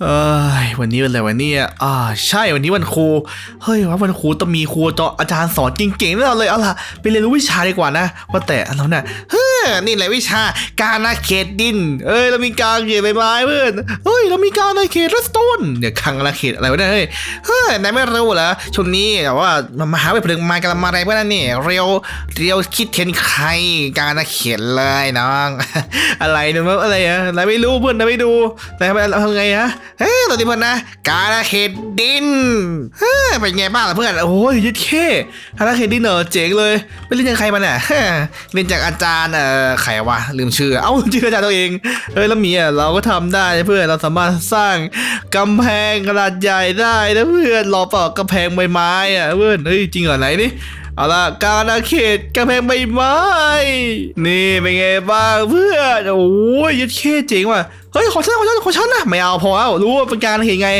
เอ้ย วันนี้เป็นอะไรวันนี้อ่าใช่วันนี้วันครู เฮ้ยว่าวันครูต้องมีครูจออาจารย์สอนเก่งๆแน่นอนเลยเอาล่ะไปเรียนรู้วิชาดีกว่านะ ว่าแต่อันนั้นน่ะเฮ้ยนี่แหละวิชาการนาเขตดิน เอ้ยเรามีการเขตใบไม้เพื่อนเฮ้ยเรามีการนาเขตรัสโตนเนี่ยคังนาเขตอะไรวะเนี่ยเฮ้ยเฮ้ยนายไม่รู้เหรอช่วงนี้แต่ว่ามหาวิทยาลัยมากำลังมาอะไรเพื่อนนี่เรียวเรียวคิดเทนใครการนาเขตเลยน้อง อะไรเนี่ยอะไรอะนายไม่รู้เพื่อนนายไม่ดูนายทำไงฮะเฮ้ยตอนนี้เพื่อนนะการาเขตดินเฮ้ยเป็นไงบ้างล่ะเพื่อนโอ้ยยึดเท่การาเขตดินเหรอเจ๋งเลยไปเรียนจากใครมาเนี่ยเรียนจากอาจารย์เอ่อใครวะลืมชื่อเอ้าชื่ออาจารย์ตัวเองเอ้ยแล้วมีอะเราก็ทำได้เพื่อนเราสามารถสร้างกำแพงขนาดใหญ่ได้นะเพื่อนรอเปล่ากำแพงใบไม้อะเพื่อนเฮ้ยจริงเหรอไหนนี่ เอาล่ะการอาเขตกำแพงใบไม้นี่เป็นไงบ้างเพื่อนโอ้ยยัดเข้เจ๋งว่ะเฮ้ยขอฉันขอฉันขอฉันนะไม่เอาพอแล้วรู้ว่าเป็นการอาเขตไง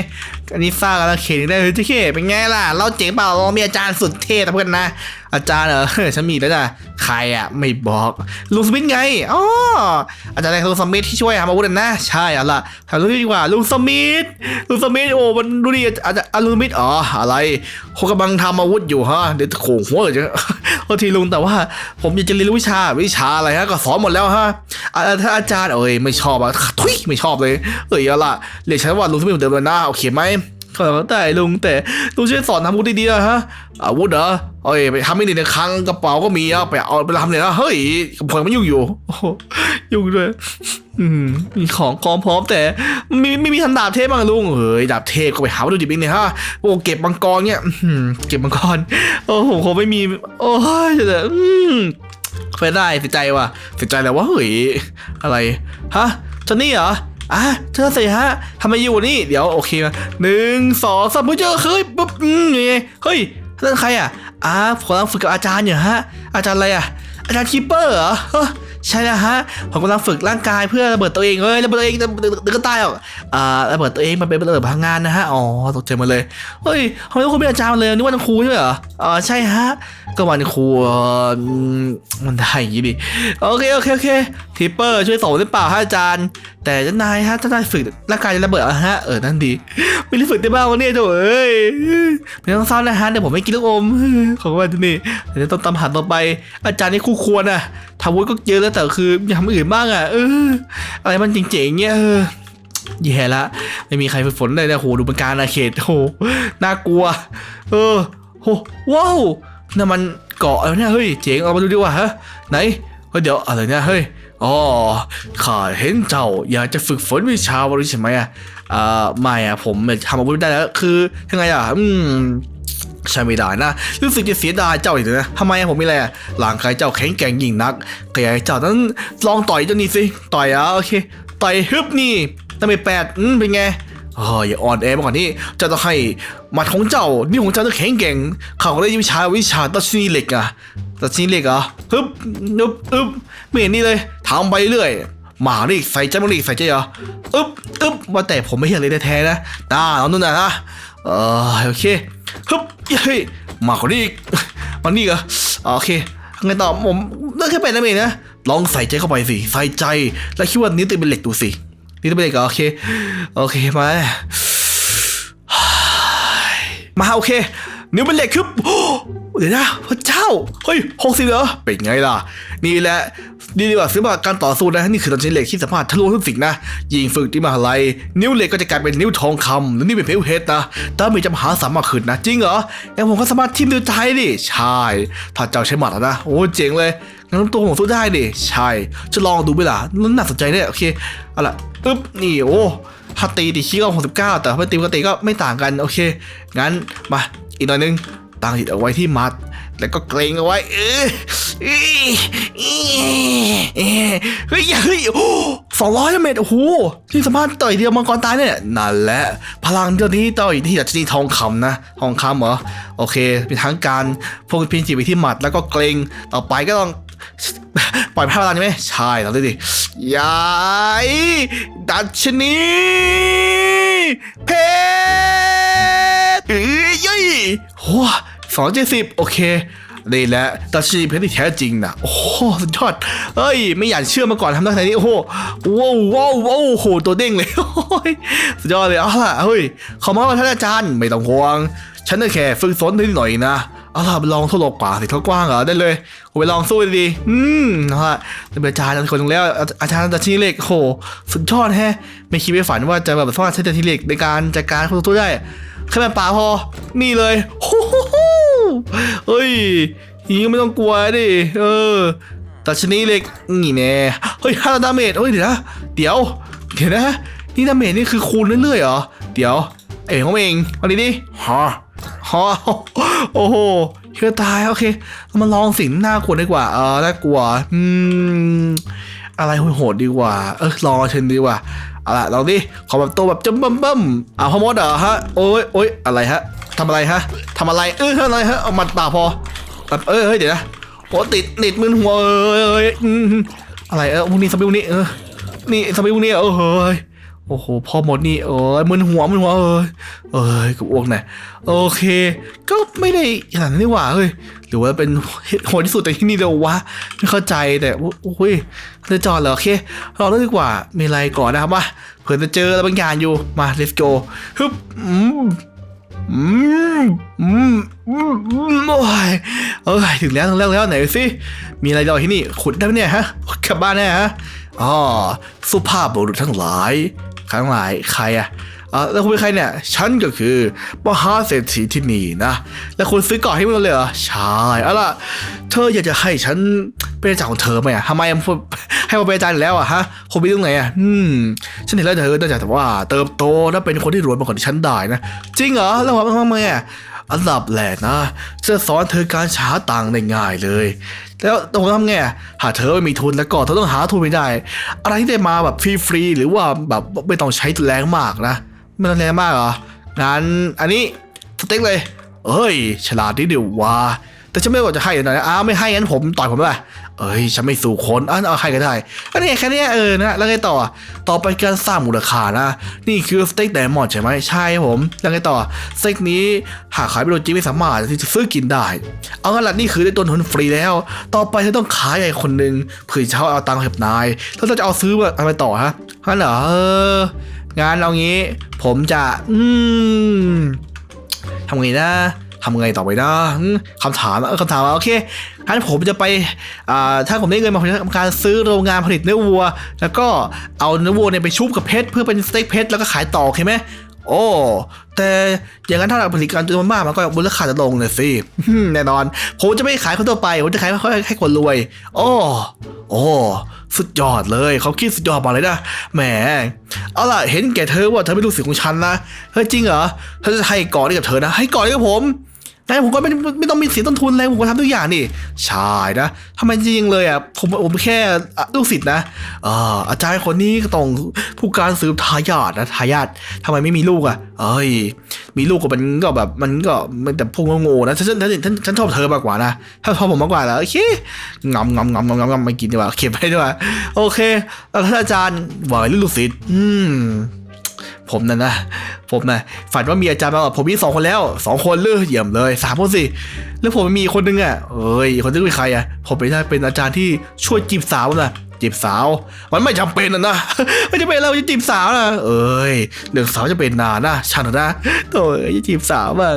อันนี้สร้างอาเขตได้เฮ้ยเจ๊เข้เป็นไงล่ะเราเจ๋งเปล่าเรามีอาจารย์สุดเท่เพื่อนนะ อาจารย์เหรอฉันมีแล้วจ้ะใครอะไม่บอกลุงสมิธไงอ๋ออาจารย์อะไรลุงสมิธที่ช่วยทำอาวุธน่ะนะใช่เอาล่ะถามลุงดีกว่าลุงสมิธลุงสมิธโอ้มันดูดิอาจารย์ลุงสมิธอ๋ออะไรเขากำลังทำอาวุธอยู่ฮะเดี๋ยวโขงหัวเลยจะโทษทีลุงแต่ว่า ผมอยากจะเรียนรู้วิชาวิชาอะไรฮะก็สอนหมดแล้วฮะถ้าอาจารย์เอ้ยไม่ชอบอะทุยไม่ชอบเลยเอ้ยเอาล่ะเรียกฉันว่าลุงสมิธเหมือนเดิมเลยนะโอเคไหม ก็ได้ลุงแต่ลุงช่วยสอนทำอาวุธดีๆนะฮะอาวุธเหรอเอ้ยไปทำไม่ดีในคลังกระเป๋าก็มีอะไปเอาไปทำเลยนะเฮ้ยผมมันยุ่งอยู่ยุ่งด้วยมีของพร้อมพร้อมแต่ไม่ไม่มีทันดาบเทพบ้างลุงเฮ้ยดาบเทพก็ไปหาวัตถุดิบเองเนี่ยฮะโอ้เก็บมังกรเนี่ยเก็บมังกรโอ้ผมคงไม่มี โอ้ยแต่ไปได้เสียใจว่ะเสียใจแล้วว่าเฮ้ยอะไรฮะจอนนี่เหรอ อะเธอสิฮะทำไมอยู่นี่ เดี๋ยวโอเคมาหนึ่งสองสามเจอเฮ้ยปุ๊บอืมยังไงเฮ้ยนั่นใครอะอ่าผมกำลังฝึกกับอาจารย์อยู่ฮะ อาจารย์อะไรอะ อาจารย์คีเปอร์เหรอ ใช่แล้วฮะ ผมกำลังฝึกร่างกายเพื่อระเบิดตัวเองเอ้ยระเบิดตัวเองจะเดี๋ยวก็ตายหรอกอ่าระเบิดตัวเองมันเป็นระเบิดพลังงานนะฮะ อ๋อตกใจมาเลย เฮ้ยทำไมทุกคนเป็นอาจารย์มดเลยนึกว่าเป็นครูใช่ไหมเหรออ๋อใช่ฮะ ก็วันครูอ่ออืมมันได้อย่างงี้ดิ โอเคโอเคโอเคทิปเปอร์ช่วยสอนได้เปล่าฮะอาจารย์ แต่เจ้านายฮะเจ้านายฝึกร่างกายจะระเบิดฮะ เออนั่นดี ไม่ได้ฝึกได้บ้างวะเนี่ยโถเอ้ยไม่ต้องเศร้านะฮะเดี๋ยวผมไม่กินลูกอมขอบคุณมากที่นี่เดี๋ยวต้องตามหาต่อไป อาจารย์นี่คู่ควรอะทำวุฒิก็เยอะแล้วแต่คืออยาทำอื่นบ้างอะเอออะไรมันเจ๋งๆเงี้ยเออแย่ละไม่มีใครฝึกฝนเลยนี่โหดูเป็นการอาเขตโหน่ากลัว เออโหว้าวนั่นมันเกาะแล้วเนี่ยเฮ้ยเจ๋งเอามาดูดีกว่าฮะไหนเฮ้ยเดี๋ยวอะไรเนี่ยเฮ้ยอ๋อข้าเห็นเจ้าอยากจะฝึกฝนวิชาวนี้ใช่ไหมอะอ่าไม่อะผมทำอาวุธไม่ได้แล้วคือยังไงอะอืม ใช่ไม่ได้นะรู้สึกจะเสียดายเจ้าอีกนะทำไมอะผมมีอะไรอะร่างกายเจ้าแข็งแกร่งยิ่งนักก็อยากให้เจ้านั้นลองต่อยเจ้านี่สิต่อยอะโอเคต่อยฮึบนี่ตั้งไปแปดอืมเป็นไงเฮ้ยอย่าอ่อนแอมาก่อนนี่จะต้องให้หมัดของเจ้านี่ของเจ้าต้องแข็งแกร่งเขาได้วิชาวิชาตัดชินีเหล็กอะตัดชินีเหล็กเหรอฮึบฮึบฮึบไม่เห็นนี่เลยทำไปเรื่อยหมานี่ใส่ใจมันนี่ใส่ใจเหรออึ๊บอึ๊บว่าแต่ผมไม่เห็นเลยแท้ๆนะตาเอานู่นนะนะเออโอเค ฮึบเฮ้ยมาคนนี้อีกมันนี่เหรอโอเคไงต่อผมเลือกแค่เป็นนั่นเองนะลองใส่ใจเข้าไปสิใส่ใจ แล้วคิดว่านิ้วตัวเองเป็นเหล็กดูสินี่ต้องเป็นเด็กเหรอโอเคโอเคมามาโอเค นิ้วเป็นเหล็กครับโอ้เดี๋ยวนะพระเจ้าเฮ้ยหกสิบเหรอเป็นไงล่ะ นี่แหละ นี่ดีกว่าซื้อมาการต่อสู้นะนี่คือตอนใช้เหล็กที่สามารถทะลุทุกสิ่งนะยิงฝึกที่มหาลัย นิ้วเหล็กก็จะกลายเป็นนิ้วทองคำหรือนี่เป็นเพลเฮดนะต่มีจะมหาสามารถขึ้นนะ จริงเหรองั้ผมก็สามารถทิมนิ้วใจดิใช่ ถ้าเจ้าใช้หมัดนะโอ้เจ๋งเลยงั้นตัวผมสู้ได้ดิใช่ จะลองดูไหมล่ะนั่นน่าสนใจเนี่ยโอเคเอาล่ะอึ๊บนี่โอ้ถ้าตีดิคิก็หกสิบเก้าแต่ถ้าตีปกติก็ไม่ต่างกันโอเคงั้นมาอีกหน่อยนึงตั้งจิตเอาไว้ที่มัด แล้วก็เกรงเอาไว้เออเอ้ยเอ้ยเฮ้ยเฮ้ยโอ้สองร้อยเมตรโอ้โหที่สามารถต่อยเดียวมังกรตายเนี่ยนั่นแหละพลังเดียวนี้ต่อยที่ดัชนีทองคำนะทองคำเหรอโอเค เป็นทางการพวกพินจิไปที่หมัดแล้วก็เกรงต่อไปก็ต้องปล่อยพลังใช่ไหมใช่เราดูดิยายดัชนีเพชรเอ้ยโห สองเจ็ดสิบโอเคนี่แหละตัชนีเพชรที่แท้จริงนะโอ้โหสุดยอดเอ้ย ไม่อยากเชื่อมาก่อนทำได้ขนาดนี้โอ้โหว้าวว้าวว้าวโอ้โหตัวเด้งเลยสุดยอดเลยเอาล่ะเฮ้ยขอมาว่าท่านอาจารย์ไม่ต้องห่วง ฉันน่ะแค่ฝึกฝนนิดหน่อยนะเอาล่ะลองทดลองป่าสิเขากว้างเหรอได้เลยไปลองสู้ดีอืมเอาล่ะเป็นอาจารย์คนนึงแล้วอาจารย์ตัชนีเล็กโอ้โหสุดยอดแฮะ ไม่คิดไม่ฝันว่าจะแบบสามารถใช้ตัชนีเล็กในการจัดการคนตัวได้แค่แม่ป่าพอนี่เลยโห เฮ้ยอย่างนี้ก็ไม่ต้องกลัวดิ เออตัดชนิดเล็กนี่แน่เฮ้ยห้าดาเมจเฮ้ยเดี๋ยวนะเดี๋ยวเดี๋ยวนะนี่ดาเมจนี่คือคูณเรื่อยๆเหรอเดี๋ยวเอ๋ของเองมาดิดิฮะฮะโอ้โหเชื่อตายโอเคเรามาลองสิ่งน่ากลัวดีกว่าเออน่ากลัวอืมอะไรโหดๆดีกว่า เออลองเชิญดีกว่าเอาล่ะลองดิขอแบบตัวแบบจำบิ่มบิ่มอ่าพ่อมดเหรอฮะโอ้ยโอ้ยอะไรฮะ ทำอะไรฮะทำอะไร เออทำอะไรฮะ เอามัดป่าพอแบบเออเฮ้ยเดี๋ยวนะโอ้ติดติดมึนหัวเอ้ยเอออะไรเออพวกนี้สปิวนี้เออ นี่สปิวนี้เออเฮ้ยโอ้โหพ่อหมดนี่เออมึนหัวมึนหัวเออเอ้ยกับอ้วกหน่ยโอเค ก็ไม่ได้ขนาดนั้หว่าเฮ้ยหรือว่าเป็นโหดที่สุดแต่ที่นี่เดียววะไม่เข้าใจแต่โอ้ยจะจอดเหรอโอเคเราเริ่มดีกว่ามีอะไรก่อนนะครับว่าเผื่อจะเจออะไรบางอย่างอยู่มา let's go ฮึบอืม อืมอืมอืมโอ้ยเอ้ยถึงแล้วถึงแล้วแล้วไหนสิมีอะไรรอที่นี่ขุดได้ไหมเนี่ยฮะกลับบ้านแน่ฮะอ๋อสุภาพบุรุษทั้งหลายทั้งหลายใครอะ อะแล้วคุณเป็นใครเนี่ย ฉันก็คือมหาเศรษฐีที่นี่นะ แล้วคุณซื้อเก่อนให้มันเลยเหรอ ใช่เอาล่ะ เธออยากจะให้ฉันเป็นอาจารย์ของเธอไหมอะทำไมให้มาเป็นอาจารย์แล้วอะฮะผมไปตรงไหนอะอืม ฉันเห็นแล้วเธอน่าจะแต่ว่าเติบโตและเป็นคนที่รวยมากกว่าที่ฉันได้นะ จริงเหรอ แล้วว่าทำไมอะอันดับแรกนะจะสอนเธอการช้าตังได้ง่ายเลย แล้วต้องทำไงหากเธอไม่มีทุนแล้วก็เธอต้องหาทุนไม่ได้ อะไรที่ได้มาแบบฟรีๆหรือว่าแบบไม่ต้องใช้แรงมากนะ ม่ต้องแรงมากเหรอ งั้นอันนี้สเต็กเลย เอ้ย ฉลาดนิดเดียวว่าแต่ฉันไม่บอกจะให้หน่อยนะอ้าวไม่ให้งั้นผมต่อยผมเลยเอ้ยฉันไม่สู่คนอะเอาให้ก็ได้อันนี้แค่เนี้ยเออนะแล้วไงต่อ ต่อไปการสร้างมูลค่านะ นี่คือสเต็กไดมอนด์ใช่ไหมใช่ผม แล้วไงต่อสเต็กนี้หากขายไปโดนจริไม่สามารถที่จะซื้อกินได้ เอางั้นละนี่คือได้ต้นทุนฟรีแล้ว ต่อไปเธอต้องขายให้คนหนึ่งเพื่อจะเอาตังค์ให้กับนายแล้วเราจะเอาซื้อมาอะไรต่อฮะงั้นเหรอ งานเอางี้ ผมจะ อืมทำไงนะทำไงต่อไปนะอืมคำถามคำถามโอเคงั้นผมจะไปถ้าผมได้เงินมาผมจะทำการซื้อโรงงานผลิตเนื้อวัว แล้วก็เอาเนื้อวัวเนี่ยไปชุบกับเพชรเพื่อเป็นสเต็กเพชรแล้วก็ขายต่อโอเคไหมโอ้แต่อย่างนั้นถ้าเราผลิตการจำนวนมากมันก็มูลค่าจะลงเลยสิแน่นอน ผมจะไม่ขายคนทั่วไป ผมจะขายให้ให้คนรวย โอ้ โอ้ สุดยอดเลยเขาคิดสุดยอดมากเลยนะแหมเอาล่ะเห็นแก่เธอว่าเธอไม่รู้สึกของฉันนะเฮ้ยจริงเหรอเธอจะให้ก่อนให้กับเธอนะ ให้ก่อนให้กับผม งั้นผมก็ไม่ไม่ต้องมีเสียต้นทุนเลยผมก็ทำทุกอย่างนี่ใช่นะทำไมจริงเลยอะผมผมแค่ลูกศิษย์นะเอออาจารย์คนนี้ก็ต้องผู้การสืบทายาทนะทายาททำไมไม่มีลูกอะ เอ้ย มีลูกก็มันก็แบบมันก็มันแต่พวกโง่ๆนะฉันฉันฉันฉันชอบเธอมากกว่านะถ้าชอบผมมากกว่าแล้วโอเคงำงำงำงำงำงำไม่กินดีกว่าเก็บไว้ดีกว่าโอเคแล้วท่านอาจารย์บอกลูกศิษย์อืมผมนั่นนะ ผมนะฝันว่ามีอาจารย์มาก่อนผมมีสองคนแล้วสองคนเลยเยี่ยมเลยสามคนสิแล้วผมมีคนนึงอะเอ้ยคนนึงเป็นใครอะผมเป็นได้เป็นอาจารย์ที่ช่วยจีบสาวนะจีบสาว มันไม่จำเป็นนะนะไม่จำเป็นเราจะจีบสาวนะเอ้ยเรื่องสาวจะเป็นนานนะฉันนะโถ่จะจีบสาวบ้าง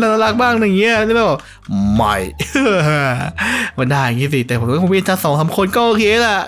น่ารักบ้างอย่างเงี้ยนี่แบบไม่มันได้อย่างงี้สิแต่ผมก็คงมีอาจารย์สองสามคนก็โอเคแหละ